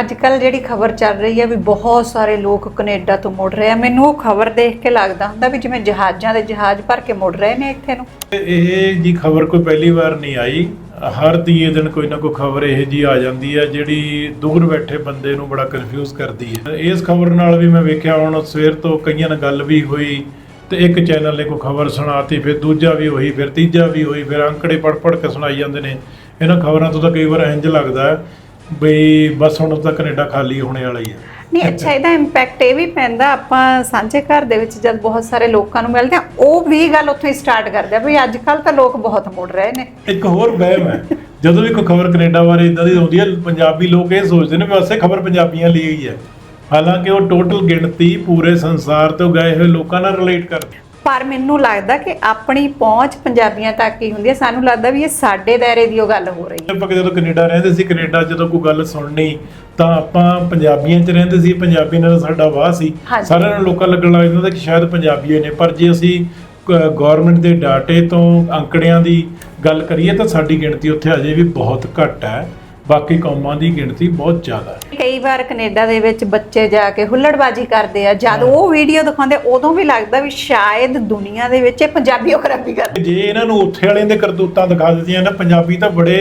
ਅੱਜ ਕੱਲ ਜਿਹੜੀ ਖਬਰ ਚੱਲ ਰਹੀ ਹੈ ਵੀ ਬਹੁਤ ਸਾਰੇ ਲੋਕ ਕੈਨੇਡਾ ਤੋਂ ਮੁੜ ਰਹੇ ਆ। ਮੈਨੂੰ ਉਹ ਖਬਰ ਦੇਖ ਕੇ ਲੱਗਦਾ ਹੁੰਦਾ ਵੀ ਜਿਵੇਂ ਜਹਾਜ਼ਾਂ ਦੇ ਜਹਾਜ਼ ਭਰ ਕੇ ਮੁੜ ਰਹੇ ਨੇ ਇੱਥੇ ਨੂੰ। ਇਹ ਜੀ ਖਬਰ ਕੋਈ ਪਹਿਲੀ ਵਾਰ ਨਹੀਂ ਆਈ। ਹਰ ਤੀਏ ਦਿਨ ਕੋਈ ਨਾ ਕੋਈ ਖਬਰ ਇਹ ਜੀ ਆ ਜਾਂਦੀ ਹੈ, ਜਿਹੜੀ ਦੂਰ ਬੈਠੇ ਬੰਦੇ ਨੂੰ ਬੜਾ ਕਨਫਿਊਜ਼ ਕਰਦੀ ਹੈ। ਇਸ ਖਬਰ ਨਾਲ ਵੀ ਮੈਂ ਵੇਖਿਆ, ਹੁਣ ਸਵੇਰ ਤੋਂ ਕਈਆਂ ਨਾਲ ਗੱਲ ਵੀ ਹੋਈ ਤੇ ਇੱਕ ਚੈਨਲ ਨੇ ਕੋਈ ਖਬਰ ਸੁਣਾਤੀ, ਫਿਰ ਦੂਜਾ ਵੀ ਹੋਈ, ਫਿਰ ਤੀਜਾ ਵੀ ਹੋਈ, ਫਿਰ ਅੰਕੜੇ ਪੜ ਪੜ ਕੇ ਸੁਣਾਈ ਜਾਂਦੇ ਨੇ। ਇਹਨਾਂ ਖਬਰਾਂ ਤੋਂ ਤਾਂ ਕਈ ਵਾਰ ਇੰਜ ਲੱਗਦਾ ਹੈ ਬਈ ਬਸ ਹੁਣ ਤਾਂ ਕੈਨੇਡਾ ਖਾਲੀ ਹੋਣੇ ਵਾਲਾ ਹੀ ਹੈ ਨਹੀਂ ਅੱਛਾ ਇਹਦਾ ਇੰਪੈਕਟ ਇਹ ਵੀ ਪੈਂਦਾ ਆਪਾਂ ਸਾਂਝੇ ਘਰ ਦੇ ਵਿੱਚ ਜਦ ਬਹੁਤ ਸਾਰੇ ਲੋਕਾਂ ਨੂੰ ਮਿਲਦੇ ਆ ਉਹ ਵੀ ਗੱਲ ਉੱਥੋਂ ਹੀ ਸਟਾਰਟ ਕਰਦੇ ਆ ਵੀ ਅੱਜ ਕੱਲ ਤਾਂ ਲੋਕ ਬਹੁਤ ਮੁੜ ਰਹੇ ਨੇ। ਇੱਕ ਹੋਰ ਵਹਿਮ ਹੈ ਜਦੋਂ ਵੀ ਕੋਈ ਖਬਰ ਕੈਨੇਡਾ ਬਾਰੇ ਇਦਾਂ ਦੀ ਆਉਂਦੀ ਹੈ ਪੰਜਾਬੀ ਲੋਕ ਇਹ ਸੋਚਦੇ ਨੇ ਵੀ ਵੈਸੇ ਖਬਰ ਪੰਜਾਬੀਆਂ ਲਈ ਹੀ ਹੈ। ਹਾਲਾਂਕਿ ਉਹ ਟੋਟਲ ਗਿਣਤੀ ਪੂਰੇ ਸੰਸਾਰ ਤੋਂ ਗਏ ਹੋਏ ਲੋਕਾਂ ਨਾਲ ਰਿਲੇਟ ਕਰਦੀ ਪਰ ਮੈਨੂੰ ਲੱਗਦਾ ਕਿ ਆਪਣੀ ਪਹੁੰਚ ਪੰਜਾਬੀਆਂ ਤੱਕ ਹੀ ਹੁੰਦੀ ਹੈ। ਸਾਨੂੰ ਲੱਗਦਾ ਵੀ ਇਹ ਸਾਡੇ ਦਾਇਰੇ ਦੀ ਉਹ ਗੱਲ ਹੋ ਰਹੀ ਹੈ। ਆਪਾਂ ਜਦੋਂ ਕੈਨੇਡਾ ਰਹਿੰਦੇ ਸੀ ਕੈਨੇਡਾ ਜਦੋਂ ਕੋਈ ਗੱਲ ਸੁਣਨੀ ਤਾਂ ਆਪਾਂ ਪੰਜਾਬੀਆਂ 'ਚ ਰਹਿੰਦੇ ਸੀ। ਪੰਜਾਬੀ ਨਾਲ ਸਾਡਾ ਵਾਹ ਸੀ। ਸਾਰਿਆਂ ਨੂੰ ਲੋਕਾਂ ਲੱਗਣ ਲੱਗ ਜਾਂਦਾ ਕਿ ਸ਼ਾਇਦ ਪੰਜਾਬੀ ਨੇ। ਪਰ ਜੇ ਅਸੀਂ ਗਵਰਨਮੈਂਟ ਦੇ ਡਾਟੇ ਤੋਂ ਅੰਕੜਿਆਂ ਦੀ ਗੱਲ ਕਰੀਏ ਤਾਂ ਸਾਡੀ ਗਿਣਤੀ ਉੱਥੇ ਅਜੇ ਵੀ ਬਹੁਤ ਘੱਟ ਹੈ। ਬਾਕੀ ਕੌਮਾਂ ਦੀ ਗਿਣਤੀ ਬਹੁਤ ਜ਼ਿਆਦਾ ਹੈ। ਕਈ ਵਾਰ ਕੈਨੇਡਾ ਦੇ ਵਿੱਚ ਬੱਚੇ ਜਾ ਕੇ ਹੁੱਲੜਬਾਜੀ ਕਰਦੇ ਆ ਜਦ ਉਹ ਵੀਡੀਓ ਦਿਖਾਉਂਦੇ ਉਦੋਂ ਵੀ ਲੱਗਦਾ ਵੀ ਸ਼ਾਇਦ ਦੁਨੀਆ ਦੇ ਵਿੱਚ ਇਹ ਪੰਜਾਬੀਓ ਖਰਾਬੀ ਕਰਦੇ। ਜੇ ਇਹਨਾਂ ਨੂੰ ਉੱਥੇ ਵਾਲਿਆਂ ਦੇ ਕਰਤੂਤਾਂ ਦਿਖਾ ਦਿੱਤੀਆਂ ਨਾ ਪੰਜਾਬੀ ਤਾਂ ਬੜੇ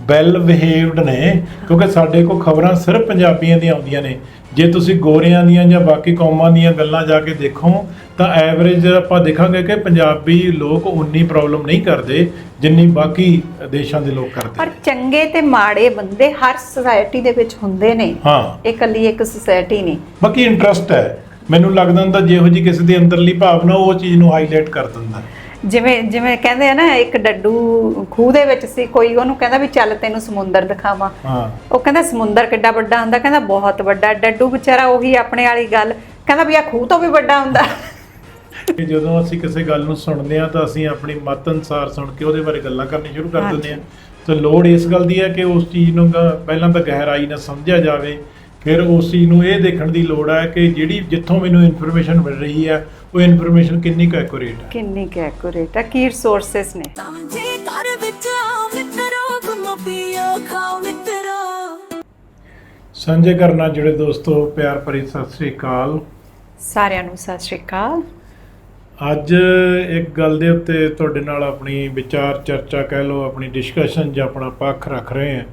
ਵੈਲ ਬਿਹੇਵਡ ਨੇ ਕਿਉਂਕਿ ਸਾਡੇ ਕੋਲ ਖਬਰਾਂ ਸਿਰਫ ਪੰਜਾਬੀਆਂ ਦੀਆਂ ਆਉਂਦੀਆਂ ਨੇ। ਜੇ ਤੁਸੀਂ ਗੋਰਿਆਂ ਦੀਆਂ ਜਾਂ ਬਾਕੀ ਕੌਮਾਂ ਦੀਆਂ ਗੱਲਾਂ ਜਾ ਕੇ ਦੇਖੋ ਤਾਂ ਐਵਰੇਜ ਆਪਾਂ ਦੇਖਾਂਗੇ ਕਿ ਪੰਜਾਬੀ ਲੋਕ ਉਨੀ ਪ੍ਰੋਬਲਮ ਨਹੀਂ ਕਰਦੇ ਜਿੰਨੀ ਬਾਕੀ ਦੇਸ਼ਾਂ ਦੇ ਲੋਕ ਕਰਦੇ ਪਰ ਚੰਗੇ ਤੇ ਮਾੜੇ ਬੰਦੇ ਹਰ ਸੁਸਾਇਟੀ ਦੇ ਵਿੱਚ ਹੁੰਦੇ ਨੇ। ਹਾਂ। ਇਹ ਇਕੱਲੀ ਇੱਕ ਸੁਸਾਇਟੀ ਨਹੀਂ। ਬਾਕੀ ਇੰਟਰਸਟ ਹੈ। ਮੈਨੂੰ ਲੱਗਦਾ ਹੁੰਦਾ ਜਿਹੋ ਜੀ ਕਿਸੇ ਦੀ ਅੰਦਰਲੀ ਭਾਵਨਾ ਉਹ ਚੀਜ਼ ਨੂੰ ਹਾਈਲਾਈਟ ਕਰ ਦਿੰਦਾ। ਜਿਵੇਂ ਜਿਵੇਂ ਕਹਿੰਦੇ ਆ ਨਾ ਇੱਕ ਡੱਡੂ ਖੂਹ ਦੇ ਵਿੱਚ ਸੀ ਕੋਈ ਉਹਨੂੰ ਕਹਿੰਦਾ ਵੀ ਚੱਲ ਤੈਨੂੰ ਸਮੁੰਦਰ ਦਿਖਾਵਾਂ। ਹਾਂ। ਉਹ ਕਹਿੰਦਾ ਸਮੁੰਦਰ ਕਿੱਡਾ ਵੱਡਾ ਹੁੰਦਾ ਕਹਿੰਦਾ ਬਹੁਤ ਵੱਡਾ। ਡੱਡੂ ਵਿਚਾਰਾ ਉਹੀ ਆਪਣੇ ਵਾਲੀ ਗੱਲ ਕਹਿੰਦਾ ਵੀ ਆ ਖੂਹ ਤੋਂ ਵੀ ਵੱਡਾ ਹੁੰਦਾ। ਕਿ ਜਦੋਂ ਅਸੀਂ ਕਿਸੇ ਗੱਲ ਨੂੰ ਸੁਣਦੇ ਹਾਂ ਤਾਂ ਅਸੀਂ ਆਪਣੀ ਮਤ ਅਨੁਸਾਰ ਸੁਣ ਕੇ ਉਹਦੇ ਬਾਰੇ ਗੱਲਾਂ ਕਰਨੀ ਸ਼ੁਰੂ ਕਰ ਦਿੰਦੇ ਹਾਂ। ਤਾਂ ਲੋੜ ਇਸ ਗੱਲ ਦੀ ਹੈ ਕਿ ਉਸ ਚੀਜ਼ ਨੂੰ ਗ- ਪਹਿਲਾਂ ਤਾਂ ਗਹਿਰਾਈ ਨਾਲ ਸਮਝਿਆ ਜਾਵੇ। ਫਿਰ ਉਸ ਚੀਜ਼ ਨੂੰ ਇਹ ਦੇਖਣ ਦੀ ਲੋੜ ਹੈ ਕਿ ਜਿਹੜੀ ਜਿੱਥੋਂ ਮੈਨੂੰ ਇਨਫੋਰਮੇਸ਼ਨ ਮਿਲ ਰਹੀ ਹੈ ਉਹ ਇਨਫੋਰਮੇਸ਼ਨ ਕਿੰਨੀ ਕੁ ਐਕੂਰੇਟ ਹੈ ਕਿੰਨੀ ਕੁ ਐਕੂਰੇਟ ਆ ਕੀ ਰਿਸੋਰਸਸ ਨੇ? ਸਾਂਝੇ ਘਰ ਵਿੱਚ ਆਓ ਮਿੱਤਰੋ ਘੁੰਮੋ ਪੀਓ ਖਾਓ ਮਿੱਤਰੋ ਸਾਂਝੇ ਕਰਨਾ ਜਿਹੜੇ ਦੋਸਤੋ ਪਿਆਰ ਭਰੀ ਸਤਿ ਸ੍ਰੀ ਅਕਾਲ। ਸਾਰਿਆਂ ਨੂੰ ਸਤਿ ਸ਼੍ਰੀ ਅਕਾਲ। ਅੱਜ ਇੱਕ ਗੱਲ ਦੇ ਉੱਤੇ ਤੁਹਾਡੇ ਨਾਲ ਆਪਣੀ ਵਿਚਾਰ ਚਰਚਾ ਕਹਿ ਲਓ ਆਪਣੀ ਡਿਸਕਸ਼ਨ ਜਾਂ ਆਪਣਾ ਪੱਖ ਰੱਖ ਰਹੇ ਹਾਂ।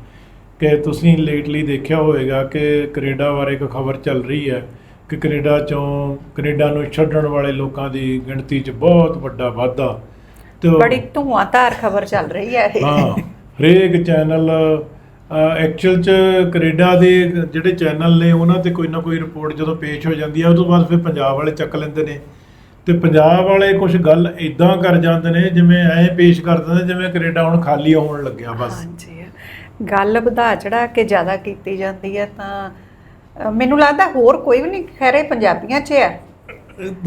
ਕਿ ਤੁਸੀਂ ਲੇਟਲੀ ਦੇਖਿਆ ਹੋਵੇਗਾ ਕਿ ਕੈਨੇਡਾ ਬਾਰੇ ਇੱਕ ਖਬਰ ਚੱਲ ਰਹੀ ਹੈ ਕਿ ਕੈਨੇਡਾ ਚੋਂ ਕੈਨੇਡਾ ਨੂੰ ਛੱਡਣ ਵਾਲੇ ਲੋਕਾਂ ਦੀ ਗਿਣਤੀ 'ਚ ਬਹੁਤ ਵੱਡਾ ਵਾਧਾ ਤੇ ਬੜੀ ਧੂਆਂਧਾਰ ਖਬਰ ਚੱਲ ਰਹੀ ਹੈ ਇਹ। ਹਾਂ ਹਰੇਕ ਚੈਨਲ ਐਕਚੁਅਲ ਚ ਕੈਨੇਡਾ ਦੇ ਜਿਹੜੇ ਚੈਨਲ ਨੇ ਉਹਨਾਂ ਤੇ ਕੋਈ ਨਾ ਕੋਈ ਰਿਪੋਰਟ ਜਦੋਂ ਪੇਸ਼ ਹੋ ਜਾਂਦੀ ਹੈ ਉਸ ਤੋਂ ਬਾਅਦ ਫਿਰ ਪੰਜਾਬ ਵਾਲੇ ਚੱਕ ਲੈਂਦੇ ਨੇ। ਤੇ ਪੰਜਾਬ ਵਾਲੇ ਕੁਝ ਗੱਲ ਇਦਾਂ ਕਰ ਜਾਂਦੇ ਨੇ ਜਿਵੇਂ ਐਂ ਪੇਸ਼ ਕਰ ਦਿੰਦੇ ਜਿਵੇਂ ਕੈਨੇਡਾ ਹੁਣ ਖਾਲੀ ਆਉਣ ਲੱਗਿਆ ਬਸ। ਹਾਂਜੀ। ਗੱਲ ਵਧਾ ਚੜਾ ਕੇ ਜ਼ਿਆਦਾ ਕੀਤੀ ਜਾਂਦੀ ਹੈ ਤਾਂ ਅ, ਮੈਨੂੰ ਲੱਗਦਾ ਹੋਰ ਕੋਈ ਵੀ ਨਹੀਂ ਖੈਰੇ ਪੰਜਾਬੀਆਂ 'ਚ ਹੈ।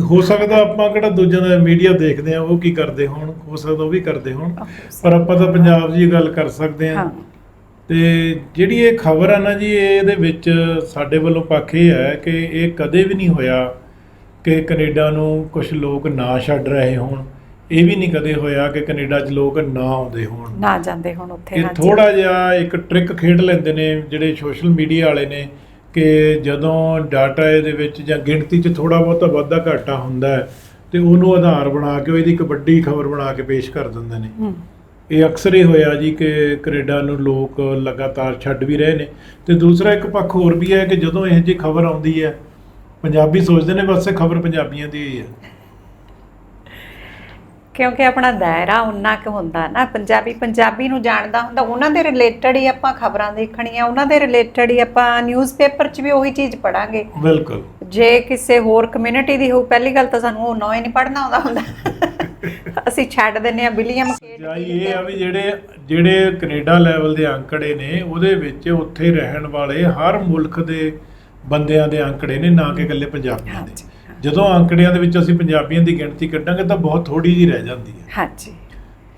ਹੋ ਸਕਦਾ ਆਪਾਂ ਕਿਹੜਾ ਦੂਜਿਆਂ ਦਾ ਮੀਡੀਆ ਦੇਖਦੇ ਆ ਉਹ ਕੀ ਕਰਦੇ ਹੋਣ ਹੋ ਸਕਦਾ ਉਹ ਵੀ ਕਰਦੇ ਹੋਣ ਪਰ ਆਪਾਂ ਤਾਂ ਪੰਜਾਬ ਦੀ ਗੱਲ ਕਰ ਸਕਦੇ ਹਾਂ। ਹਾਂ। ਤੇ ਜਿਹੜੀ ਇਹ ਖਬਰ ਆ ਨਾ ਜੀ ਇਹਦੇ ਵਿੱਚ ਸਾਡੇ ਵੱਲੋਂ ਪੱਖ ਇਹ ਹੈ ਕਿ ਇਹ ਕਦੇ ਵੀ ਨਹੀਂ ਹੋਇਆ ਕਿ ਕੈਨੇਡਾ ਨੂੰ ਕੁਝ ਲੋਕ ਨਾ ਛੱਡ ਰਹੇ ਹੋਣ। ਇਹ ਵੀ ਨਹੀਂ ਕਦੇ ਹੋਇਆ ਕਿ ਕੈਨੇਡਾ 'ਚ ਲੋਕ ਨਾ ਆਉਂਦੇ ਹੋਣ। ਨਾ ਜਾਂਦੇ ਹੁਣ ਉੱਥੇ ਇਹ ਹਾਂਜੀ। ਥੋੜਾ ਜਿਹਾ ਇੱਕ ਟ੍ਰਿਕ ਖੇਡ ਲੈਂਦੇ ਨੇ ਜਿਹੜੇ ਸੋਸ਼ਲ ਮੀਡੀਆ ਵਾਲੇ ਨੇ ਕਿ ਜਦੋਂ ਡਾਟਾ ਇਹਦੇ ਵਿੱਚ ਜਾਂ ਗਿਣਤੀ 'ਚ ਥੋੜਾ ਬਹੁਤਾ ਵਾਧਾ ਘਾਟਾ ਹੁੰਦਾ ਹੈ ਤੇ ਉਹਨੂੰ ਆਧਾਰ ਬਣਾ ਕੇ ਇਹਦੀ ਇੱਕ ਵੱਡੀ ਖਬਰ ਬਣਾ ਕੇ ਪੇਸ਼ ਕਰ ਦਿੰਦੇ ਨੇ। ਇਹ ਅਕਸਰ ਹੀ ਹੋਇਆ ਜੀ ਕਿ ਕੈਨੇਡਾ ਨੂੰ ਲੋਕ ਲਗਾਤਾਰ ਛੱਡ ਵੀ ਰਹੇ ਨੇ। ਤੇ ਦੂਸਰਾ ਇੱਕ ਪੱਖ ਹੋਰ ਵੀ ਹੈ ਕਿ ਜਦੋਂ ਇਹ ਜਿਹੀ ਖਬਰ ਆਉਂਦੀ ਹੈ ਪੰਜਾਬੀ ਸੋਚਦੇ ਨੇ ਬਸ ਇਹ ਖਬਰ ਪੰਜਾਬੀਆਂ ਦੀ ਹੀ ਹੈ। ਕਿਉਂਕਿ ਆਪਣਾ ਦਾਇਰਾ ਉਨਾ ਕੁ ਹੁੰਦਾ ਨਾ ਪੰਜਾਬੀ ਪੰਜਾਬੀ ਨੂੰ ਜਾਣਦਾ ਹੁੰਦਾ ਉਹਨਾਂ ਦੇ ਰਿਲੇਟਡ ਹੀ ਆਪਾਂ ਖਬਰਾਂ ਦੇਖਣੀਆਂ ਉਹਨਾਂ ਦੇ ਰਿਲੇਟਡ ਹੀ ਆਪਾਂ ਨਿਊਜ਼ਪੇਪਰ 'ਚ ਵੀ ਉਹੀ ਚੀਜ਼ ਪੜਾਂਗੇ। ਬਿਲਕੁਲ। ਜੇ ਕਿਸੇ ਹੋਰ ਕਮਿਊਨਿਟੀ ਦੀ ਹੋ ਪਹਿਲੀ ਗੱਲ ਤਾਂ ਸਾਨੂੰ ਉਹ ਨਾਂ ਹੀ ਨਹੀਂ ਪੜਨਾ ਆਉਂਦਾ ਹੁੰਦਾ। ਅਸੀਂ ਛੱਡ ਦਿੰਨੇ ਆ ਵਿਲੀਅਮ ਜਾਈ ਇਹ ਆ ਵੀ ਜਿਹੜੇ ਜਿਹੜੇ ਕੈਨੇਡਾ ਲੈਵਲ ਦੇ ਅੰਕੜੇ ਨੇ ਉਹਦੇ ਵਿੱਚ ਉੱਥੇ ਰਹਿਣ ਵਾਲੇ ਹਰ ਮੁਲਕ ਦੇ ਬੰਦਿਆਂ ਦੇ ਅੰਕੜੇ ਨੇ ਨਾ ਕਿ ਇਕੱਲੇ ਪੰਜਾਬੀਆਂ ਦੇ। ਜਦੋਂ ਅੰਕੜਿਆਂ ਦੇ ਵਿੱਚ ਅਸੀਂ ਪੰਜਾਬੀਆਂ ਦੀ ਗਿਣਤੀ ਕੱਢਾਂਗੇ ਤਾਂ ਬਹੁਤ ਥੋੜੀ ਜਿਹੀ ਰਹਿ ਜਾਂਦੀ ਹੈ। ਹਾਂਜੀ।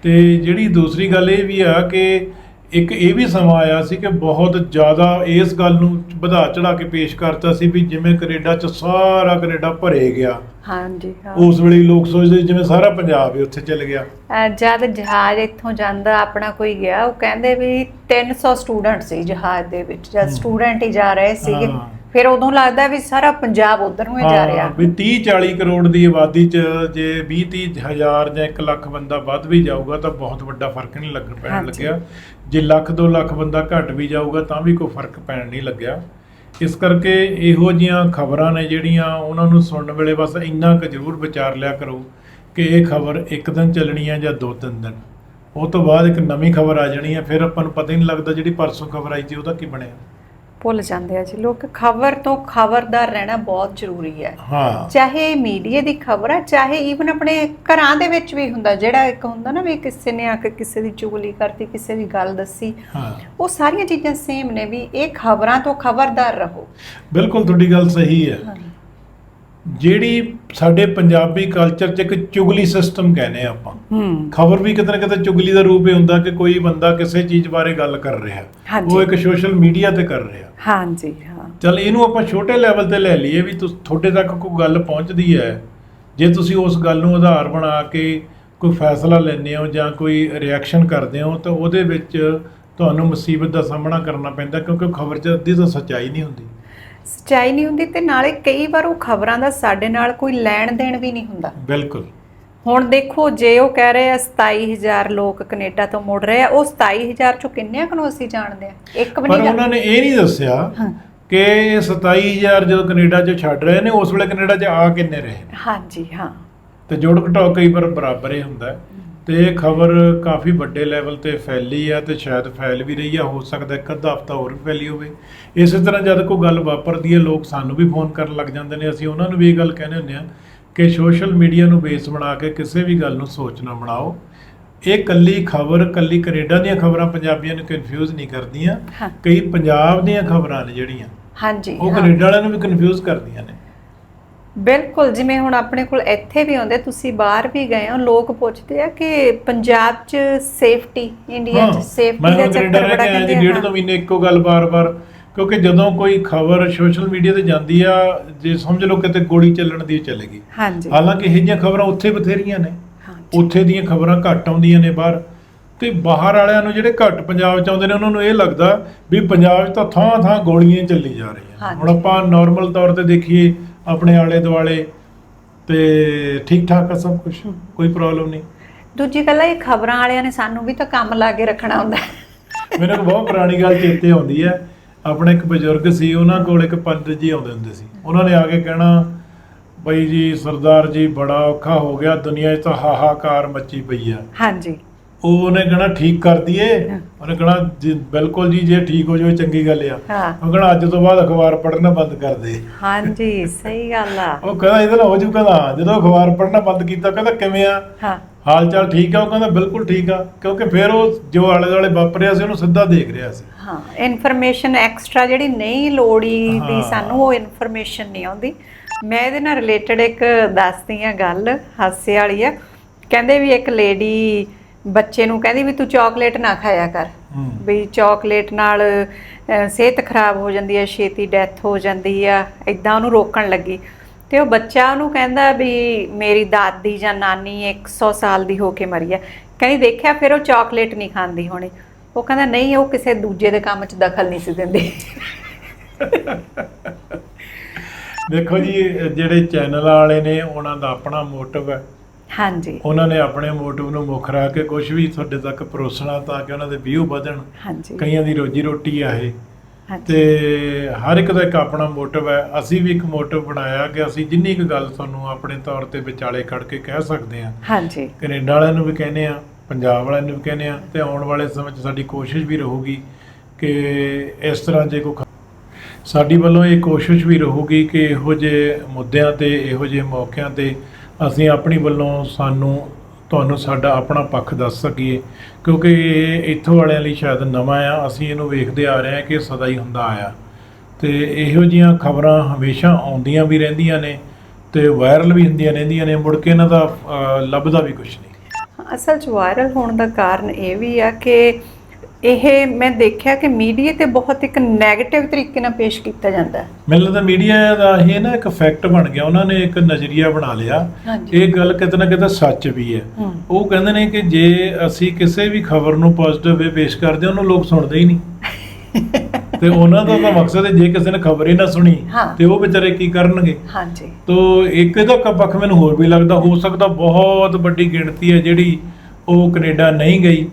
ਤੇ ਜਿਹੜੀ ਦੂਸਰੀ ਗੱਲ ਇਹ ਵੀ ਆ ਕਿ ਇੱਕ ਇਹ ਵੀ ਸਮਾਂ ਆਇਆ ਸੀ ਕਿ ਬਹੁਤ ਜ਼ਿਆਦਾ ਇਸ ਗੱਲ ਨੂੰ ਵਧਾ ਚੜਾ ਕੇ ਪੇਸ਼ ਕਰਤਾ ਸੀ ਵੀ ਜਿਵੇਂ ਕੈਨੇਡਾ 'ਚ ਸਾਰਾ ਕੈਨੇਡਾ ਭਰੇ ਗਿਆ। ਹਾਂਜੀ ਹਾਂ। ਉਸ ਵੇਲੇ ਲੋਕ ਸੋਚਦੇ ਜਿਵੇਂ ਸਾਰਾ ਪੰਜਾਬ ਹੀ ਉੱਥੇ ਚਲ ਗਿਆ। ਜਦ ਜਹਾਜ਼ ਇੱਥੋਂ ਜਾਂਦਾ ਆਪਣਾ ਕੋਈ ਗਿਆ ਉਹ ਕਹਿੰਦੇ ਵੀ 300 ਸਟੂਡੈਂਟ ਸੀ ਜਹਾਜ਼ ਦੇ ਵਿੱਚ। ਜਦ ਸਟੂਡੈਂਟ ਹੀ ਜਾ ਰਹੇ ਸੀਗੇ ਹਾਂ। ਫਿਰ ਉਦੋਂ ਲੱਗਦਾ ਵੀ ਸਾਰਾ ਪੰਜਾਬ ਉਧਰ ਨੂੰ ਹੀ ਜਾ ਰਿਹਾ। ਵੀ 30 40 ਕਰੋੜ ਦੀ ਆਬਾਦੀ 'ਚ ਜੇ 20 30 ਹਜ਼ਾਰ ਜਾਂ 1 ਲੱਖ ਬੰਦਾ ਵੱਧ ਵੀ ਜਾਊਗਾ ਤਾਂ ਬਹੁਤ ਵੱਡਾ ਫ਼ਰਕ ਨਹੀਂ ਲੱਗਣ ਪੈਣ। ਲੱਗਿਆ। ਜੇ ਲੱਖ 2 ਲੱਖ ਬੰਦਾ ਘਟ ਵੀ ਜਾਊਗਾ ਤਾਂ ਵੀ ਕੋਈ ਫ਼ਰਕ ਪੈਣ ਨਹੀਂ ਲੱਗਿਆ। ਇਸ ਕਰਕੇ ਇਹੋ ਜੀਆਂ ਖਬਰਾਂ ਨੇ ਜਿਹੜੀਆਂ ਉਹਨਾਂ ਨੂੰ ਸੁਣਨ ਵੇਲੇ ਬਸ ਇੰਨਾ ਕੁ ਜ਼ਰੂਰ ਵਿਚਾਰ ਲਿਆ ਕਰੋ ਕਿ ਇਹ ਖਬਰ ਇੱਕ ਦਿਨ ਚੱਲਣੀ ਹੈ ਜਾਂ ਦੋ ਤਿੰਨ ਦਿਨ। ਉਹ ਤੋਂ ਬਾਅਦ ਇੱਕ ਨਵੀਂ ਖਬਰ ਆ ਜਾਣੀ ਹੈ ਫਿਰ ਆਪਾਂ ਨੂੰ ਪਤਾ ਹੀ ਨਹੀਂ ਲੱਗਦਾ ਜਿਹੜੀ ਪਰਸੋਂ ਖਬਰ ਆਈ ਸੀ ਉਹਦਾ ਕੀ ਬਣਿਆ। ਭੁੱਲ ਜਾਂਦੇ ਆ ਜੀ। ਲੋਕ ਖਬਰ ਤੋਂ ਖਬਰਦਾਰ ਰਹਿਣਾ ਬਹੁਤ ਜ਼ਰੂਰੀ ਹੈ। ਹਾਂ। ਚਾਹੇ ਮੀਡੀਆ ਦੀ ਖਬਰ ਹੈ ਚਾਹੇ ਈਵਨ ਆਪਣੇ ਘਰਾਂ ਦੇ ਵਿੱਚ ਵੀ ਹੁੰਦਾ ਜਿਹੜਾ ਇੱਕ ਹੁੰਦਾ ਨਾ ਵੀ ਕਿਸੇ ਨੇ ਆ ਕੇ ਕਿਸੇ ਦੀ ਚੁਗਲੀ ਕਰਤੀ ਕਿਸੇ ਦੀ ਗੱਲ ਦੱਸੀ। ਹਾਂ। ਉਹ ਸਾਰੀਆਂ ਚੀਜ਼ਾਂ ਸੇਮ ਨੇ ਵੀ ਇਹ ਖਬਰਾਂ ਤੋਂ ਖਬਰਦਾਰ ਰਹੋ। ਬਿਲਕੁਲ ਤੁਹਾਡੀ ਗੱਲ ਸਹੀ ਹੈ। ਜਿਹੜੀ ਸਾਡੇ ਪੰਜਾਬੀ ਕਲਚਰ 'ਚ ਇੱਕ ਚੁਗਲੀ ਸਿਸਟਮ ਕਹਿੰਦੇ ਆ ਆਪਾਂ। ਹੂੰ। ਖਬਰ ਵੀ ਕਿਤੇ ਨਾ ਕਿਤੇ ਚੁਗਲੀ ਦਾ ਰੂਪ ਹੀ ਹੁੰਦਾ ਕਿ ਕੋਈ ਬੰਦਾ ਕਿਸੇ ਚੀਜ਼ ਬਾਰੇ ਗੱਲ ਕਰ ਰਿਹਾ। ਉਹ ਇੱਕ ਸੋਸ਼ਲ ਮੀਡੀਆ ਤੇ ਕਰ ਰਿਹਾ। ਹਾਂਜੀ ਹਾਂ। ਚਲ ਇਹਨੂੰ ਆਪਾਂ ਛੋਟੇ ਲੈਵਲ ਤੇ ਲੈ ਲਈਏ ਵੀ ਤੁਸ- ਤੁਹਾਡੇ ਤੱਕ ਕੋਈ ਗੱਲ ਪਹੁੰਚਦੀ ਹੈ। ਜੇ ਤੁਸੀਂ ਉਸ ਗੱਲ ਨੂੰ ਆਧਾਰ ਬਣਾ ਕੇ ਕੋਈ ਫੈਸਲਾ ਲੈਂਦੇ ਹੋ ਜਾਂ ਕੋਈ ਰਿਐਕਸ਼ਨ ਕਰਦੇ ਹੋ ਤਾਂ ਉਹਦੇ ਵਿੱਚ ਤੁਹਾਨੂੰ ਮੁਸੀਬਤ ਦਾ ਸਾਹਮਣਾ ਕਰਨਾ ਪੈਂਦਾ ਕਿਉਂਕਿ ਖਬਰ 'ਚ ਅੱਧੀ ਤਾਂ ਸੱਚਾਈ ਨਹੀਂ ਹੁੰਦੀ। ਸੱਚਾਈ ਨਹੀਂ ਹੁੰਦੀ ਤੇ ਨਾਲੇ ਕਈ ਵਾਰ ਉਹ ਖਬਰਾਂ ਦਾ ਸਾਡੇ ਨਾਲ ਕੋਈ ਲੈਣ ਦੇਣ ਵੀ ਨਹੀਂ ਹੁੰਦਾ। ਬਿਲਕੁਲ। ਹੁਣ ਦੇਖੋ ਜੇ ਉਹ ਕਹਿ ਰਹੇ ਆ 27000 ਲੋਕ ਕੈਨੇਡਾ ਤੋਂ ਮੁੜ ਰਹੇ ਆ ਉਹ 27000 ਚੋਂ ਕਿੰਨਿਆਂ ਕੁ ਨੂੰ ਅਸੀਂ ਜਾਣਦੇ ਆ? ਇੱਕ ਵੀ ਪਰ ਨਹੀਂ ਉਹਨਾਂ ਨੇ ਇਹ ਨਹੀਂ ਦੱਸਿਆ। ਕਿ ਇਹ 27000 ਜਦੋਂ ਕੈਨੇਡਾ 'ਚ ਛੱਡ ਰਹੇ ਨੇ ਉਸ ਵੇਲੇ ਕੈਨੇਡਾ 'ਚ ਆ ਕਿੰਨੇ ਰਹੇ ਨੇ? ਹਾਂਜੀ ਹਾਂ। ਤੇ ਜੋੜ ਘਟਾਓ ਕਈ ਵਾਰ ਬਰਾਬਰ ਹੀ ਹੁੰਦਾ। ਹੈ। ਤੇ ਇਹ ਖਬਰ ਕਾਫੀ ਵੱਡੇ ਲੈਵਲ ਤੇ ਫੈਲੀ ਆ ਤੇ ਸ਼ਾਇਦ ਫੈਲ ਵੀ ਰਹੀ ਆ ਹੋ ਸਕਦਾ ਇੱਕ ਅੱਧਾ ਹਫ਼ਤਾ ਹੋਰ ਫੈਲੀ ਹੋਵੇ। ਇਸੇ ਤਰ੍ਹਾਂ ਜਦ ਕੋਈ ਗੱਲ ਵਾਪਰਦੀ ਹੈ ਲੋਕ ਸਾਨੂੰ ਵੀ ਫੋਨ ਕਰਨ ਲੱਗ ਜਾਂਦੇ ਨੇ। ਅਸੀਂ ਉਹਨਾਂ ਨੂੰ ਵੀ ਇਹ ਗੱਲ ਕਹਿੰਦੇ ਹੁੰਦੇ ਆ ਕਿ ਸੋਸ਼ਲ ਮੀਡੀਆ ਨੂੰ ਬੇਸ ਬਣਾ ਕੇ ਕਿਸੇ ਵੀ ਗੱਲ ਨੂੰ ਸੋਚਣਾ ਬਣਾਓ। ਇਹ ਕੱਲੀ ਖਬਰ ਕੱਲੀ ਕੈਨੇਡਾ ਦੀਆਂ ਖਬਰਾਂ ਪੰਜਾਬੀਆਂ ਨੂੰ ਕਨਫਿਊਜ਼ ਨਹੀਂ ਕਰਦੀਆਂ। ਕਈ ਪੰਜਾਬ ਦੀਆਂ ਖਬਰਾਂ ਨੇ ਜਿਹੜੀਆਂ। ਹਾਂਜੀ ਉਹ। ਕੈਨੇਡਾ ਵਾਲਿਆਂ ਨੂੰ ਵੀ ਕਨਫਿਊਜ਼ ਕਰਦੀਆਂ ਨੇ। ਬਿਲਕੁਲ ਜਿਵੇਂ ਹੁਣ ਆਪਣੇ ਕੋਲ ਇੱਥੇ ਵੀ ਆਉਂਦੇ ਤੁਸੀਂ ਬਾਹਰ ਵੀ ਗਏ ਹੋ ਲੋਕ ਪੁੱਛਦੇ ਆ ਕਿ ਪੰਜਾਬ 'ਚ ਸੇਫਟੀ ਇੰਡੀਆ 'ਚ ਸੇਫਟੀ ਦਾ ਚੱਕਰ ਬੜਾ ਕਹਿੰਦੇ ਜੀ ਆ ਡੇਢ। ਦੋ ਮਹੀਨੇ ਇੱਕੋ ਗੱਲ ਬਾਰ-ਬਾਰ ਕਿਉਂਕਿ ਜਦੋਂ ਕੋਈ ਖਬਰ ਸੋਸ਼ਲ ਮੀਡੀਆ ਤੇ ਜਾਂਦੀ ਆ ਜੇ ਸਮਝ ਲਓ ਕਿਤੇ ਗੋਲੀ ਚੱਲਣ ਦੀ ਚੱਲੇਗੀ ਹਾਂਜੀ। ਹਾਲਾਂਕਿ ਇਹ ਜਿਹੀਆਂ ਖਬਰਾਂ ਉੱਥੇ ਬਥੇਰੀਆਂ ਨੇ। ਉੱਥੇ ਦੀਆਂ ਖਬਰਾਂ ਘੱਟ ਆਉਂਦੀਆਂ ਨੇ ਬਾਹਰ। ਤੇ ਬਾਹਰ ਵਾਲਿਆਂ ਨੂੰ ਜਿਹੜੇ ਘੱਟ ਪੰਜਾਬ ਚ ਆਉਂਦੇ ਨੇ ਉਹਨਾਂ ਨੂੰ ਇਹ ਲੱਗਦਾ ਵੀ ਪੰਜਾਬ 'ਚ ਤਾਂ ਥਾਂ-ਥਾਂ ਗੋਲੀਆਂ ਚੱਲੀ ਜਾ ਰਹੀਆਂ। ਹੁਣ ਆਪਾਂ ਨਾਰਮਲ ਤੌਰ ਤੇ ਦੇਖੀਏ ਆਪਣੇ ਆਲੇ ਦੁਆਲੇ ਤੇ ਠੀਕ ਠਾਕ ਆ ਸਭ ਕੁਝ ਕੋਈ ਪ੍ਰੋਬਲਮ ਨਹੀਂ। ਦੂਜੀ ਗੱਲ ਇਹ ਖਬਰਾਂ ਵਾਲਿਆਂ ਨੇ ਸਾਨੂੰ ਵੀ ਤਾਂ ਕੰਮ ਲਾ ਕੇ ਰੱਖਣਾ ਹੁੰਦਾ। ਹੈ। ਮੈਨੂੰ ਇੱਕ ਬਹੁਤ ਪੁਰਾਣੀ ਗੱਲ ਚੇਤੇ ਆਉਂਦੀ ਹੈ ਆਪਣੇ ਇੱਕ ਬਜ਼ੁਰਗ ਸੀ ਉਹਨਾਂ ਕੋਲ ਇੱਕ ਪੰਡਿਤ ਜੀ ਆਉਂਦੇ ਹੁੰਦੇ ਸੀ। ਉਹਨਾਂ ਨੇ ਆ ਕੇ ਕਹਿਣਾ ਬਈ ਜੀ ਸਰਦਾਰ ਜੀ ਬੜਾ ਔਖਾ ਹੋ ਗਿਆ ਦੁਨੀਆ 'ਚ ਤਾਂ ਹਾਹਾਕਾਰ ਮੱਚੀ ਪਈ ਆ। ਹਾਂਜੀ। ਉਹ ਉਹਨੇ ਕਹਿਣਾ ਠੀਕ ਕਰ ਦਈਏ। ਉਹਨੇ ਕਹਿਣਾ ਬਿਲਕੁਲ ਜੀ ਜੇ ਠੀਕ ਹੋ ਜਾਵੇ ਚੰਗੀ ਗੱਲ ਆ। ਹਾਂ। ਉਹ ਕਹਿਣਾ ਅੱਜ ਤੋਂ ਬਾਅਦ ਅਖਬਾਰ ਪੜ੍ਹਨਾ ਬੰਦ ਕਰ ਦੇ। ਹਾਂਜੀ ਸਹੀ ਗੱਲ ਆ। ਉਹ ਕਹਿੰਦਾ ਇਹਦੇ ਨਾਲ ਹੋ ਜੂ ਕਹਿੰਦਾ ਜਦੋਂ ਅਖਬਾਰ ਪੜ੍ਹਨਾ ਬੰਦ ਕੀਤਾ ਕਹਿੰਦਾ ਕਿਵੇਂ ਆ? ਹਾਂ। ਹਾਲ ਚਾਲ ਠੀਕ ਆ? ਉਹ ਕਹਿੰਦਾ ਬਿਲਕੁਲ ਠੀਕ ਆ। ਕਿਉਂਕਿ ਫਿਰ ਉਹ ਜੋ ਆਲੇ ਦੁਆਲੇ ਵਾਪਰਿਆ ਸੀ ਉਹਨੂੰ ਸਿੱਧਾ ਦੇਖ ਰਿਹਾ ਸੀ। ਹਾਂ ਇਨਫੋਰਮੇਸ਼ਨ ਐਕਸਟਰਾ ਜਿਹੜੀ ਨਹੀਂ ਲੋੜੀ ਦੀ। ਸਾਨੂੰ ਉਹ ਇਨਫੋਰਮੇਸ਼ਨ ਨਹੀਂ ਆਉਂਦੀ। ਮੈਂ ਇਹਦੇ ਨਾਲ ਰਿਲੇਟਡ ਇੱਕ ਦੱਸਦੀ ਆ ਗੱਲ ਹਾਸੇ ਵਾਲੀ ਆ। ਕਹਿੰਦੇ ਵੀ ਇੱਕ ਲੇਡੀ ਬੱਚੇ ਨੂੰ ਕਹਿੰਦੀ ਵੀ ਤੂੰ ਚਾਕਲੇਟ ਨਾ ਖਾਇਆ ਕਰ। ਵੀ ਚਾਕਲੇਟ ਨਾਲ ਅਹ, ਸਿਹਤ ਖਰਾਬ ਹੋ ਜਾਂਦੀ ਹੈ ਛੇਤੀ ਡੈਥ ਹੋ ਜਾਂਦੀ ਆ ਇਦਾਂ ਉਹਨੂੰ ਰੋਕਣ ਲੱਗੀ। ਤੇ ਉਹ ਬੱਚਾ ਉਹਨੂੰ ਕਹਿੰਦਾ ਵੀ ਮੇਰੀ ਦਾਦੀ ਜਾਂ ਨਾਨੀ 100 ਸਾਲ ਦੀ ਹੋ ਕੇ ਮਰੀ ਆ। ਕਹਿੰਦੀ ਦੇਖਿਆ ਫਿਰ ਉਹ ਚਾਕਲੇਟ ਨਹੀਂ ਖਾਂਦੀ ਹੋਣੀ। ਉਹ ਕਹਿੰਦਾ ਨਹੀਂ ਉਹ ਕਿਸੇ ਦੂਜੇ ਦੇ ਕੰਮ 'ਚ ਦਖਲ ਨਹੀਂ ਸੀ ਦਿੰਦੀ। ਦੇਖੋ ਜੀ ਇਹ ਜਿਹੜੇ ਚੈਨਲ ਵਾਲੇ ਨੇ ਉਹਨਾਂ ਦਾ ਆਪਣਾ ਮੋਟਿਵ ਹੈ। ਹਾਂਜੀ। ਉਹਨਾਂ ਨੇ ਆਪਣੇ ਮੋਟਿਵ ਨੂੰ ਮੁੱਖ ਰੱਖ ਕੇ ਕੁਝ ਵੀ ਤੁਹਾਡੇ ਤੱਕ ਪਰੋਸਣਾ ਤਾਂ ਕਿ ਉਹਨਾਂ ਦੇ ਵਿਊ ਵਧਣ। ਹਾਂਜੀ। ਕਈਆਂ ਦੀ ਰੋਜੀ ਰੋਟੀ ਆ ਇਹ। ਤੇ ਹਰ ਇੱਕ ਦਾ ਇੱਕ ਆਪਣਾ ਮੋਟਿਵ ਹੈ। ਅਸੀਂ ਵੀ ਇੱਕ ਮੋਟਿਵ ਬਣਾਇਆ ਕਿ ਅਸੀਂ ਜਿੰਨੀ ਕੁ ਗੱਲ ਤੁਹਾਨੂੰ ਆਪਣੇ ਤੌਰ ਤੇ ਵਿਚਾਲੇ ਖੜ ਕੇ ਕਹਿ ਸਕਦੇ ਹਾਂ। ਹਾਂਜੀ। ਕੈਨੇਡਾ ਵਾਲਿਆਂ ਨੂੰ ਵੀ ਕਹਿੰਦੇ ਆ ਪੰਜਾਬ ਵਾਲਿਆਂ ਨੂੰ ਵੀ ਕਹਿੰਦੇ ਆ ਤੇ ਆਉਣ ਵਾਲੇ ਸਮੇਂ 'ਚ ਸਾਡੀ ਕੋਸ਼ਿਸ਼ ਵੀ ਰਹੂਗੀ ਕਿ ਇਸ ਤਰ੍ਹਾਂ ਜੇ ਕੋਈ ਸਾਡੀ ਵੱਲੋਂ ਇਹ ਕੋਸ਼ਿਸ਼ ਵੀ ਰਹੂਗੀ ਕਿ ਇਹੋ ਜਿਹੇ ਮੁੱਦਿਆਂ ਤੇ ਇਹੋ ਜਿਹੇ ਮੌਕਿਆਂ ਤੇ ਅਸੀਂ ਆਪਣੀ ਵੱਲੋਂ ਸਾਨੂੰ, ਤੁਹਾਨੂੰ ਸਾਡਾ ਆਪਣਾ ਪੱਖ ਦੱਸ ਸਕੀਏ, ਕਿਉਂਕਿ ਇਹ ਇੱਥੋਂ ਵਾਲਿਆਂ ਲਈ ਸ਼ਾਇਦ ਨਵਾਂ ਆ, ਅਸੀਂ ਇਹਨੂੰ ਵੇਖਦੇ ਆ ਰਹੇ ਹਾਂ ਕਿ ਸਦਾ ਹੀ ਹੁੰਦਾ ਆਇਆ। ਤੇ ਇਹੋ ਜੀਆਂ ਖਬਰਾਂ ਹਮੇਸ਼ਾ ਆਉਂਦੀਆਂ ਵੀ ਰਹਿੰਦੀਆਂ ਨੇ ਤੇ ਵਾਇਰਲ ਵੀ ਹੁੰਦੀਆਂ ਰਹਿੰਦੀਆਂ ਨੇ, ਮੁੜ ਕੇ ਇਹਨਾਂ ਦਾ ਲੱਭਦਾ ਵੀ ਕੁਝ ਨਹੀਂ। ਅਸਲ 'ਚ ਵਾਇਰਲ ਹੋਣ ਦਾ ਕਾਰਨ ਇਹ ਵੀ ਆ ਕਿ ਇਹ ਮੈਂ ਦੇਖਿਆ ਕਿ ਮੀਡੀਆ ਤੇ ਬਹੁਤ ਇੱਕ 네ਗੇਟਿਵ ਤਰੀਕੇ ਨਾਲ ਪੇਸ਼ ਕੀਤਾ ਜਾਂਦਾ ਹੈ। ਮੈਨੂੰ ਲੱਗਦਾ ਮੀਡੀਆ ਦਾ ਇਹ ਨਾ ਇੱਕ ਫੈਕਟ ਬਣ ਗਿਆ। ਉਹਨਾਂ ਨੇ ਇੱਕ ਨਜ਼ਰੀਆ ਬਣਾ ਲਿਆ। ਇਹ ਗੱਲ ਕਿਤੇ ਨਾ ਕਿਤੇ ਸੱਚ ਵੀ ਹੈ। ਉਹ ਕਹਿੰਦੇ ਨੇ ਕਿ ਜੇ ਅਸੀਂ ਕਿਸੇ ਵੀ ਖਬਰ ਨੂੰ ਪੋਜ਼ਿਟਿਵ ਵੇ ਪੇਸ਼ ਕਰਦੇ ਉਹਨੂੰ ਲੋਕ ਸੁਣਦੇ ਹੀ ਨਹੀਂ। ਤੇ ਉਹਨਾਂ ਦਾ ਤਾਂ ਮਕਸਦ ਹੈ ਜੇ ਕਿਸੇ ਨੇ ਖਬਰ ਹੀ ਨਾ ਸੁਣੀ। ਤੇ ਉਹ ਵਿਚਾਰੇ ਕੀ ਕਰਨਗੇ? ਹਾਂਜੀ। ਤੋ ਇੱਕ ਇਹਦਾ ਕ- ਪੱਖ ਮੈਨੂੰ ਹੋਰ ਵੀ ਲੱਗਦਾ। ਹੋ ਸਕਦਾ ਬਹੁਤ ਵੱਡੀ ਗਿਣਤੀ ਹੈ ਜਿਹੜੀ ਉਹ ਕੈਨੇਡਾ ਨਹੀਂ ਗਈ।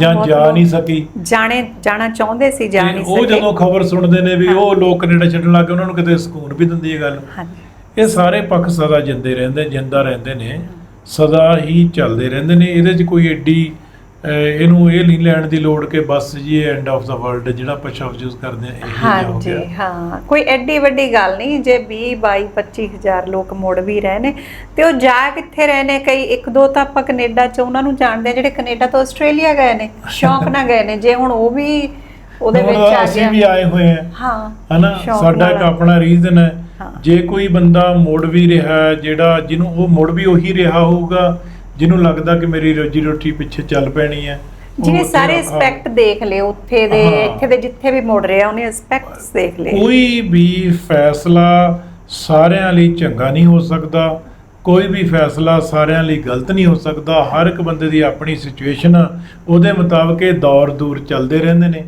ਜਾਂ ਬਹੁਤ ਜਾ ਲੋਕ ਨਹੀਂ ਸਕੀ। ਜਾਣੇ ਜਾਣਾ ਚਾਹੁੰਦੇ ਸੀ ਜਾ ਤੇ ਨਹੀਂ ਉਹ ਸਕੇ। ਜਦੋਂ ਖਬਰ ਸੁਣਦੇ ਨੇ ਵੀ। ਉਹ ਲੋਕ ਕੈਨੇਡਾ ਛੱਡਣ ਲੱਗ ਗਏ ਉਹਨਾਂ ਨੂੰ ਕਿਤੇ ਸਕੂਨ ਵੀ ਦਿੰਦੀ ਹੈ ਗੱਲ। ਹਾਂਜੀ। ਇਹ ਸਾਰੇ ਪੱਖ ਸਦਾ ਜਿੰਦੇ ਰਹਿੰਦੇ ਜਿੰਦਾ ਰਹਿੰਦੇ ਨੇ। ਸਦਾ ਹੀ ਚੱਲਦੇ ਰਹਿੰਦੇ ਨੇ। ਇਹਦੇ 'ਚ ਕੋਈ ਐਡੀ ਅਹ, ਇਹਨੂੰ ਇਹ ਨਹੀਂ ਲੈਣ ਦੀ ਲੋੜ ਕਿ ਬਸ ਜੀ ਇਹ ਐਂਡ ਆਫ ਦਾ ਵਰਲਡ ਜਿਹੜਾ ਆਪਾਂ ਸ਼ਬਦ ਯੂਜ਼ ਕਰਦੇ ਆ ਇਹ ਹੋ ਹਾਂਜੀ ਗਿਆ। ਹਾਂ ਕੋਈ ਐਡੀ ਵੱਡੀ ਗੱਲ ਨਹੀਂ ਜੇ 20 22 25000 ਲੋਕ ਮੁੜ ਵੀ ਰਹੇ ਨੇ ਤੇ ਉਹ ਜਾ ਕਿੱਥੇ ਰਹੇ ਨੇ? ਕਈ ਇੱਕ ਦੋ ਤਾਂ ਆਪਾਂ ਕੈਨੇਡਾ ਚ ਉਹਨਾਂ ਨੂੰ ਜਾਣਦੇ ਆ ਜਿਹੜੇ ਕੈਨੇਡਾ ਤੋਂ ਆਸਟ੍ਰੇਲੀਆ ਗਏ ਨੇ ਸ਼ੌਂਕ ਨਾਲ ਗਏ ਨੇ ਜੇ ਹੁਣ ਉਹ ਵੀ ਉਹਦੇ ਵਿੱਚ ਆ ਅਸੀਂ ਵੀ ਗਿਆ ਆਏ ਹੋਏ ਆ ਹਾਂ ਹਨਾ? ਸਾਡਾ ਇੱਕ। ਆਪਣਾ ਰੀਜ਼ਨ ਹੈ। ਜੇ ਕੋਈ ਬੰਦਾ ਮੁੜ ਵੀ ਰਿਹਾ ਜਿਹੜਾ ਜਿਹਨੂੰ ਉਹ ਮੁੜ ਵੀ ਉਹੀ ਰਿਹਾ ਹੋਊਗਾ ਜਿਹਨੂੰ ਲੱਗਦਾ ਕਿ ਮੇਰੀ ਰੋਜੀ ਰੋਟੀ ਪਿੱਛੇ ਚੱਲ ਪੈਣੀ ਹੈ ਜਿਹਨੇ ਸਾਰੇ। ਐਸਪੈਕਟ ਦੇਖ ਲਏ ਉੱਥੇ ਦੇ। ਇੱਥੇ ਦੇ ਜਿੱਥੇ ਵੀ ਮੁੜ ਰਿਹਾ ਉਹਨੇ ਐਸਪੈਕਟਸ ਦੇਖ ਲਏ ਕੋਈ ਵੀ ਫੈਸਲਾ ਸਾਰਿਆਂ ਲਈ ਚੰਗਾ ਨਹੀਂ ਹੋ ਸਕਦਾ ਕੋਈ ਵੀ ਫੈਸਲਾ ਸਾਰਿਆਂ ਲਈ ਗਲਤ ਨਹੀਂ ਹੋ ਸਕਦਾ ਹਰ ਇੱਕ ਬੰਦੇ ਦੀ ਆਪਣੀ ਸਿਚੁਏਸ਼ਨ ਆ ਉਹਦੇ ਮੁਤਾਬਕ ਇਹ ਦੌਰ ਦੂਰ ਚੱਲਦੇ ਰਹਿੰਦੇ ਨੇ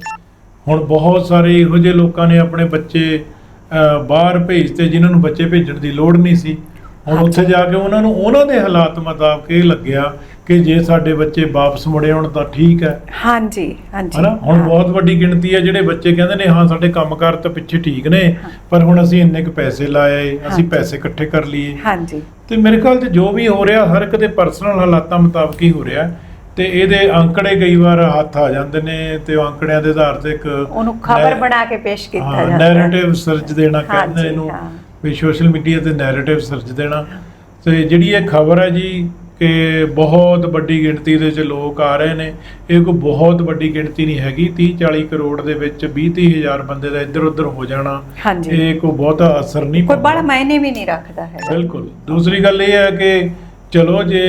ਹੁਣ ਬਹੁਤ ਸਾਰੇ ਇਹੋ ਜਿਹੇ ਲੋਕਾਂ ਨੇ ਆਪਣੇ ਬੱਚੇ ਬਾਹਰ ਭੇਜਤੇ ਜਿਨ੍ਹਾਂ ਨੂੰ ਬੱਚੇ ਭੇਜਣ ਦੀ ਲੋੜ ਨਹੀਂ ਸੀ ਹੁਣ ਉੱਥੇ ਜਾ ਕੇ ਉਹਨਾਂ ਨੂੰ ਉਹਨਾਂ ਦੇ ਹਾਲਾਤ ਮੁਤਾਬਕ ਇਹ ਲੱਗਿਆ ਕਿ ਜੇ ਸਾਡੇ ਬੱਚੇ ਵਾਪਸ ਮੁੜੇ ਆਉਣ ਤਾਂ ਠੀਕ ਹੈ। ਹਾਂਜੀ ਹਾਂਜੀ। ਹਨਾ? ਹੁਣ। ਬਹੁਤ ਵੱਡੀ ਗਿਣਤੀ ਹੈ ਜਿਹੜੇ ਬੱਚੇ ਕਹਿੰਦੇ ਨੇ ਹਾਂ ਸਾਡੇ ਕੰਮਕਾਰ ਤਾਂ ਪਿੱਛੇ ਠੀਕ ਨੇ ਪਰ ਹੁਣ ਅਸੀਂ ਇੰਨੇ ਕੁ ਪੈਸੇ ਲਾਏ ਅਸੀਂ। ਪੈਸੇ ਇਕੱਠੇ ਕਰ ਲਈਏ। ਹਾਂਜੀ। ਤੇ ਮੇਰੇ ਖਿਆਲ ਤੇ ਜੋ ਵੀ ਹੋ ਰਿਹਾ ਹਰ ਇੱਕ ਦੇ ਪਰਸਨਲ ਹਾਲਾਤਾਂ ਮੁਤਾਬਕ ਹੀ ਹੋ ਰਿਹਾ। ਤੇ ਇਹਦੇ ਅੰਕੜੇ ਕਈ ਵਾਰ ਹੱਥ ਆ ਜਾਂਦੇ ਨੇ ਤੇ ਉਹ ਅੰਕੜਿਆਂ ਦੇ ਆਧਾਰ ਤੇ ਇੱਕ ਉਹਨੂੰ ਖਬਰ ਬਣਾ ਕੇ ਪੇਸ਼ ਕੀਤਾ ਜਾਂਦਾ ਹੈ। ਨੈਰੇਟਿਵ ਸਰਚ ਦੇਣਾ ਕਹਿੰਦੇ ਇਹਨੂੰ। ਵੀ ਸੋਸ਼ਲ ਮੀਡੀਆ ਤੇ ਨੈਰੇਟਿਵ ਸਰਚ ਦੇਣਾ। ਤੇ ਜਿਹੜੀ ਇਹ ਖਬਰ ਹੈ ਜੀ ਕਿ ਬਹੁਤ ਵੱਡੀ ਗਿਣਤੀ ਦੇ ਵਿੱਚ ਲੋਕ ਆ ਰਹੇ ਨੇ ਇਹ ਕੋਈ ਬਹੁਤ ਵੱਡੀ ਗਿਣਤੀ ਨਹੀਂ ਹੈਗੀ। 30 40 ਕਰੋੜ ਦੇ ਵਿੱਚ 20 30 ਹਜ਼ਾਰ ਬੰਦੇ ਦਾ ਇੱਧਰ ਉੱਧਰ ਹੋ ਜਾਣਾ ਇਹ ਕੋਈ ਬਹੁਤਾ ਅਸਰ ਨਹੀਂ ਕੋਈ। ਬੜਾ ਮਾਇਨੇ ਵੀ ਨਹੀਂ ਰੱਖਦਾ ਹੈਗਾ। ਬਿਲਕੁਲ। ਦੂਸਰੀ ਗੱਲ ਇਹ ਹੈ ਕਿ ਚਲੋ ਜੇ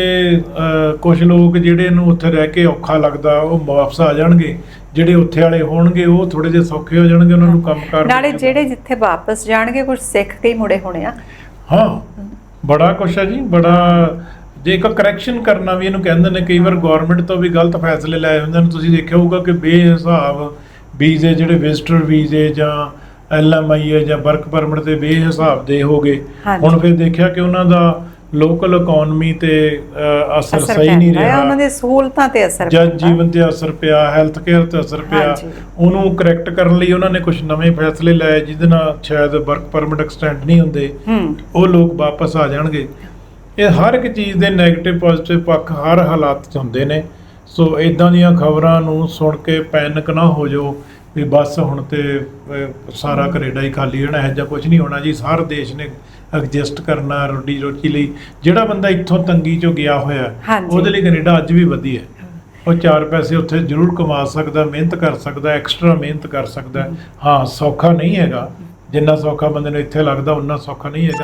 ਕੁਝ ਲੋਕ ਜਿਹੜੇ ਨੂੰ ਉੱਥੇ ਰਹਿ ਕੇ ਔਖਾ ਲੱਗਦਾ ਉਹ ਵਾਪਸ ਆ ਜਾਣਗੇ। ਜਿਹੜੇ ਉੱਥੇ ਵਾਲੇ ਹੋਣਗੇ ਉਹ ਥੋੜੇ ਜਿਹਾ ਸੌਖੇ ਹੋ ਜਾਣਗੇ ਉਹਨਾਂ ਨੂੰ ਕੰਮਕਾਰ ਨਾਲੇ ਵਿੱਚ- ਜਿਹੜੇ ਜਿੱਥੇ ਵਾਪਸ ਜਾਣਗੇ ਕੁਝ ਸਿੱਖ ਕੇ ਹੀ ਮੁੜੇ ਹੋਣੇ ਆ ਹਾਂ ਬੜਾ ਕੁਛ ਹੈ ਜੀ ਬੜਾ ਜੇ ਇੱਕ ਕਰੈਕਸ਼ਨ ਕਰਨਾ ਵੀ ਇਹਨੂੰ ਕਹਿੰਦੇ ਨੇ ਕਈ ਵਾਰ ਗਵਰਨਮੈਂਟ ਤੋਂ ਵੀ ਗਲਤ ਫੈਸਲੇ ਲੈ ਜਾਂਦੇ ਨੇ ਤੁਸੀਂ ਦੇਖਿਆ ਹੋਊਗਾ ਕਿ ਬੇਹਿਸਾਬ ਵੀਜ਼ੇ ਜਿਹੜੇ ਵਿਜ਼ਟਰ ਵੀਜ਼ੇ ਜਾਂ ਐਲਐਮਆਈ ਜਾਂ ਵਰਕ ਪਰਮਿਟ ਤੇ ਬੇਹਿਸਾਬ ਦੇ ਹੋ ਗਏ ਹਾਂਜੀ। ਹੁਣ ਫਿਰ ਦੇਖਿਆ ਕਿ ਉਹਨਾਂ ਦਾ ਲੋਕਲ ਇਕਨੋਮੀ ਤੇ ਅ, ਅਸਰ ਅਸਰ ਸਹੀ ਨਹੀਂ ਪੈਂਦਾ ਹੈ, ਰਿਹਾ। ਉਹਨਾਂ ਦੇ ਸਹੂਲਤਾਂ ਤੇ ਅਸਰ ਜਨ ਪੈਂਦਾ। ਜੀਵਨ ਤੇ ਅਸਰ ਪਿਆ ਹੈਲਥ ਕੇਅਰ ਤੇ ਅਸਰ ਪਿਆ ਹਾਂਜੀ। ਉਹਨੂੰ ਕਰੈਕਟ ਕਰਨ ਲਈ ਉਹਨਾਂ ਨੇ ਕੁਝ ਨਵੇਂ ਫੈਸਲੇ ਲਏ ਜਿਹਦੇ ਨਾਲ ਸ਼ਾਇਦ ਵਰਕ ਪਰਮਿਟ ਐਕਸਟੈਂਡ ਨਹੀਂ ਹੁੰਦੇ। ਹੂੰ। ਉਹ ਲੋਕ ਵਾਪਸ ਆ ਜਾਣਗੇ। ਇਹ ਹਰ ਇੱਕ ਚੀਜ਼ ਦੇ 네ਗੇਟਿਵ ਪੋਜ਼ਿਟਿਵ ਪੱਖ ਹਰ ਹਾਲਾਤ 'ਚ ਹੁੰਦੇ ਨੇ। ਸੋ ਇਦਾਂ ਦੀਆਂ ਖਬਰਾਂ ਨੂੰ ਸੁਣ ਕੇ ਪੈਨਿਕ ਨਾ ਹੋ ਜਾਓ। ਵੀ ਬਸ ਹੁਣ ਤੇ ਸਾਰਾ ਕੈਨੇਡਾ ਹੀ ਖਾਲੀ ਹੋਣਾ ਹੈ ਜਾਂ ਕੁਝ ਨਹੀਂ ਹੋਣਾ ਜੀ। ਸਾਰ ਦੇਸ਼ ਨੇ ਐਡਜਸਟ ਕਰਨਾ ਰੋਟੀ ਰੋਟੀ ਲਈ। ਜਿਹੜਾ ਬੰਦਾ ਇੱਥੋਂ ਤੰਗੀ 'ਚੋਂ ਗਿਆ ਹੋਇਆ। ਉਹਦੇ ਲਈ ਕੈਨੇਡਾ ਅੱਜ ਵੀ ਵਧੀਆ ਹੈ। ਉਹ ਚਾਰ ਪੈਸੇ ਉੱਥੇ ਜ਼ਰੂਰ ਕਮਾ ਸਕਦਾ ਮਿਹਨਤ ਕਰ ਸਕਦਾ ਐਕਸਟਰਾ ਮਿਹਨਤ ਕਰ ਸਕਦਾ ਹੈ। ਹਾਂ ਸੌਖਾ ਨਹੀਂ ਹੈਗਾ। ਜਿੰਨਾ ਸੌਖਾ ਬੰਦੇ ਨੂੰ ਇੱਥੇ ਲੱਗਦਾ ਉਨਾ ਸੌਖਾ ਨਹੀਂ ਹੈਗਾ।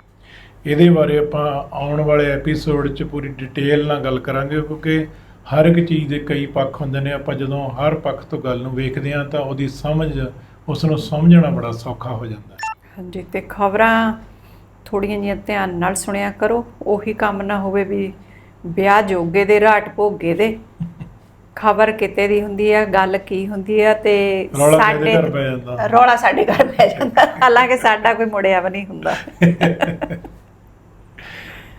ਇਹਦੇ ਬਾਰੇ ਆਪਾਂ ਆਉਣ ਵਾਲੇ ਐਪੀਸੋਡ 'ਚ ਪੂਰੀ ਡਿਟੇਲ ਨਾਲ ਗੱਲ ਕਰਾਂਗੇ ਕਿਉਂਕਿ ਹਰ ਇੱਕ ਚੀਜ਼ ਦੇ ਕਈ ਪੱਖ ਹੁੰਦੇ ਨੇ। ਆਪਾਂ ਜਦੋਂ ਹਰ ਪੱਖ ਤੋਂ ਗੱਲ ਨੂੰ ਵੇਖਦੇ ਹਾਂ ਤਾਂ ਉਹਦੀ ਸਮਝ ਉਸ ਨੂੰ ਸਮਝਣਾ ਬੜਾ ਸੌਖਾ ਹੋ ਜਾਂਦਾ ਹੈ। ਹਾਂਜੀ ਤੇ ਖਬਰਾਂ ਥੋੜੀਆਂ ਜਿਹੀਆਂ ਧਿਆਨ ਨਾਲ ਸੁਣਿਆ ਕਰੋ। ਉਹੀ ਕੰਮ ਨਾ ਹੋਵੇ ਵੀ ਵਿਆਹ ਜੋਗੇ ਦੇ ਰਾਟ ਭੋਗੇ ਦੇ। ਖਬਰ ਕਿਤੇ ਦੀ ਹੁੰਦੀ ਆ ਗੱਲ ਕੀ ਹੁੰਦੀ ਆ ਤੇ ਰੌਲਾ ਕਿਹਦੇ ਘਰ ਪੈ ਜਾਂਦਾ? ਰੌਲਾ ਸਾਡੇ ਘਰ ਪੈ ਜਾਂਦਾ। ਹਾਲਾਂਕਿ ਸਾਡਾ ਕੋਈ ਮੁੜਿਆ ਵੀ ਨਹੀਂ ਹੁੰਦਾ।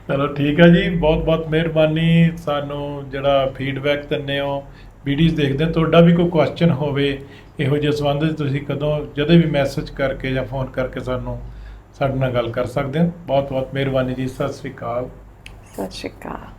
ਚਲੋ ਠੀਕ ਹੈ ਜੀ, ਬਹੁਤ ਬਹੁਤ ਮਿਹਰਬਾਨੀ ਸਾਨੂੰ ਜਿਹੜਾ ਫੀਡਬੈਕ ਦਿੰਦੇ ਹੋ ਵੀਡੀਓਜ਼ ਦੇਖਦੇ ਹੋ। ਤੁਹਾਡਾ ਵੀ ਕੋਈ ਕੁਐਸਚਨ ਹੋਵੇ, ਇਹੋ ਜਿਹੇ ਸੰਬੰਧ ਵਿੱਚ ਤੁਸੀਂ ਕਦੋਂ ਜਦੋਂ ਵੀ ਮੈਸੇਜ ਕਰਕੇ ਜਾਂ ਫੋਨ ਕਰਕੇ ਸਾਨੂੰ ਸਾਡੇ ਨਾਲ ਗੱਲ ਕਰ ਸਕਦੇ ਹੋ ਬਹੁਤ ਬਹੁਤ ਮਿਹਰਬਾਨੀ ਜੀ, ਸਤਿ ਸ੍ਰੀ ਅਕਾਲ ਸਤਿ ਸ਼੍ਰੀ ਅਕਾਲ